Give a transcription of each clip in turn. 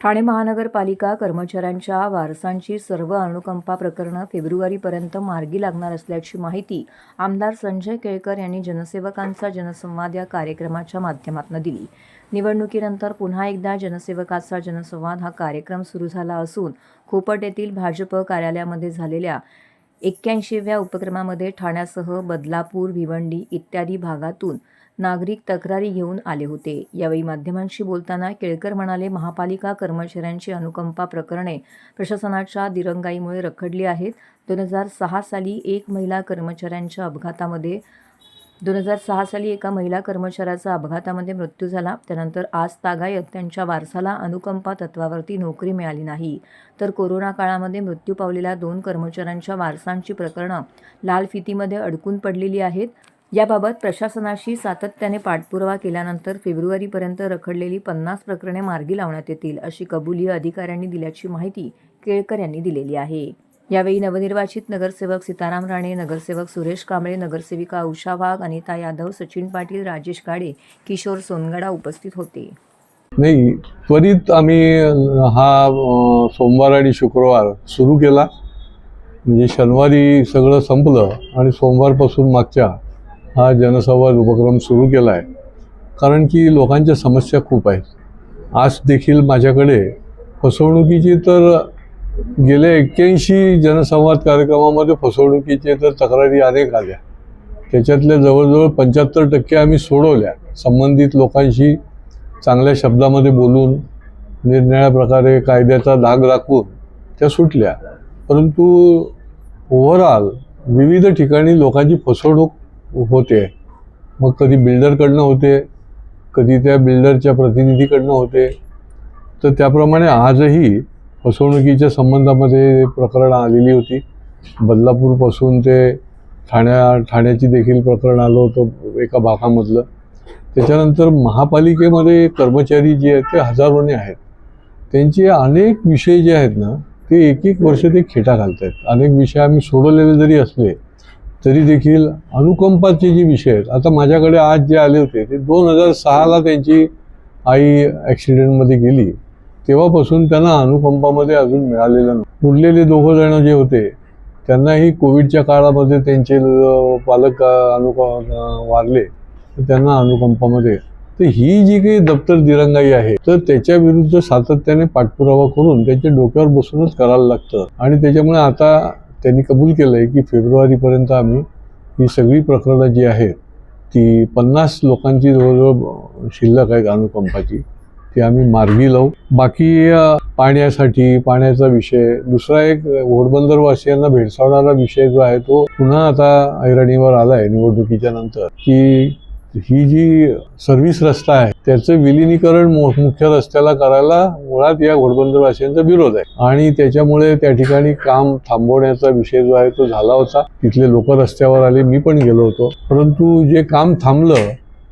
ठाणे महानगरपालिका कर्मचाऱ्यांच्या वारसांची सर्व अनुकंपा प्रकरणं फेब्रुवारीपर्यंत मार्गी लागणार असल्याची माहिती आमदार संजय केळकर यांनी जनसेवकांचा जनसंवाद या कार्यक्रमाच्या माध्यमातून दिली. निवडणुकीनंतर पुन्हा एकदा जनसेवकाचा जनसंवाद हा कार्यक्रम सुरू झाला असून खोपट येथील भाजप कार्यालयामध्ये झालेल्या एक्क्याऐंशीव्या उपक्रमामध्ये ठाण्यासह बदलापूर भिवंडी इत्यादी भागातून नागरिक तक्रारी घेऊन आले होते. यावेळी माध्यमांशी बोलताना केळकर म्हणाले महापालिका कर्मचाऱ्यांची अनुकंपा प्रकरणे प्रशासनाच्या दिरंगाईमुळे रखडली आहेत. दोन हजार सहा साली एक महिला कर्मचाऱ्यांच्या अपघातामध्ये दोन हजार सहा साली एका महिला कर्मचाऱ्याचा अपघातामध्ये मृत्यू झाला. त्यानंतर आज तागायत त्यांच्या वारसाला अनुकंपा तत्वावरती नोकरी मिळाली नाही. तर कोरोना काळामध्ये मृत्यू पावलेल्या दोन कर्मचाऱ्यांच्या वारसांची प्रकरणं लाल फितीमध्ये अडकून पडलेली आहेत. याबाबत प्रशासनाशी सातत्याने पाठपुरावा केल्यानंतर फेब्रुवारीपर्यंत रखडलेली पन्नास प्रकरणे मार्गी लावण्यात येतील अशी कबुली अधिकाऱ्यांनी दिल्याची माहिती केळकर यांनी दिलेली आहे. यावेळी नवनिर्वाचित नगरसेवक सीताराम राणे नगरसेवक सुरेश कांबळे नगरसेविका उषा वाघ अनिता यादव सचिन पाटील राजेश गाडे किशोर सोनगडा उपस्थित होते. नाही त्वरित आम्ही हा सोमवार आणि शुक्रवार सुरू केला. म्हणजे शनिवारी सगळं संपलं आणि सोमवारपासून मागच्या हा जनसंवाद उपक्रम सुरू केला आहे कारण की लोकांच्या समस्या खूप आहेत. आज देखील माझ्याकडे फसवणुकीची तर गेल्या एक्क्याऐंशी जनसंवाद कार्यक्रमामध्ये फसवणुकीचे तर तक्रारी अनेक आल्या. त्याच्यातल्या जवळजवळ पंच्याहत्तर टक्के आम्ही सोडवल्या. संबंधित लोकांशी चांगल्या शब्दामध्ये बोलून निरनिळ्या प्रकारे कायद्याचा धाग राखून त्या सुटल्या. परंतु ओव्हरऑल विविध ठिकाणी लोकांची फसवणूक होते. मग कधी बिल्डरकडनं होते कधी त्या बिल्डरच्या प्रतिनिधीकडनं होते. तर त्याप्रमाणे आजही फसवणुकीच्या संबंधामध्ये प्रकरणं आलेली होती. बदलापूरपासून ते ठाण्या ठाण्याची देखील प्रकरण आलं होतं एका भागामधलं. त्याच्यानंतर महापालिकेमध्ये कर्मचारी जे आहेत ते हजारोने आहेत. त्यांचे अनेक विषय जे आहेत ना ते एक एक वर्ष ते खेटा घालत आहेत अनेक विषय आम्ही सोडवलेले जरी असले तरी देखील अनुकंपाचे जे विषय आहेत आता माझ्याकडे आज जे आले होते ते दोन हजार सहाला त्यांची आई ॲक्सिडेंटमध्ये गेली. तेव्हापासून त्यांना अनुकंपामध्ये अजून मिळालेलं नाही. उरलेले दोघं जण जे होते त्यांनाही कोविडच्या काळामध्ये त्यांचे पालक अनुक वारले तर त्यांना अनुकंपामध्ये. तर ही जी काही दप्तर दिरंगाई आहे तर त्याच्या विरुद्ध सातत्याने पाठपुरावा करून त्यांच्या डोक्यावर बसूनच करायला लागतं. आणि त्याच्यामुळे आता त्यांनी कबूल केलं आहे की फेब्रुवारीपर्यंत आम्ही ही सगळी प्रकरणं जी आहेत ती पन्नास लोकांची जवळजवळ शिल्लक आहेत अनुकंपाची ती आम्ही मार्गी लावू. बाकी पाण्यासाठी पाण्याचा विषय दुसरा एक घोडबंदरवासियांना भेडसावणारा विषय जो आहे तो पुन्हा आता ऐरणीवर आला आहे निवडणुकीच्या नंतर की ही जी सर्व्हिस रस्ता आहे त्याचं विलिनीकरण मुख्य रस्त्याला करायला मुळात या घोडबंदरवासियांचा विरोध आहे. आणि त्याच्यामुळे त्या ठिकाणी काम थांबवण्याचा विषय जो आहे तो झाला होता. तिथले लोक रस्त्यावर आले मी पण गेलो होतो. परंतु जे काम थांबलं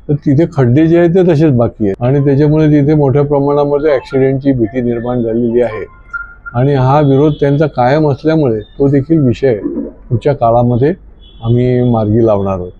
तर तिथे खड्डे जे आहेत ते तसेच बाकी आहेत. आणि त्याच्यामुळे तिथे मोठ्या प्रमाणामध्ये ॲक्सिडेंटची भीती निर्माण झालेली आहे. आणि हा विरोध त्यांचा कायम असल्यामुळे तो देखील विषय पुढच्या काळामध्ये आम्ही मार्गी लावणार आहोत.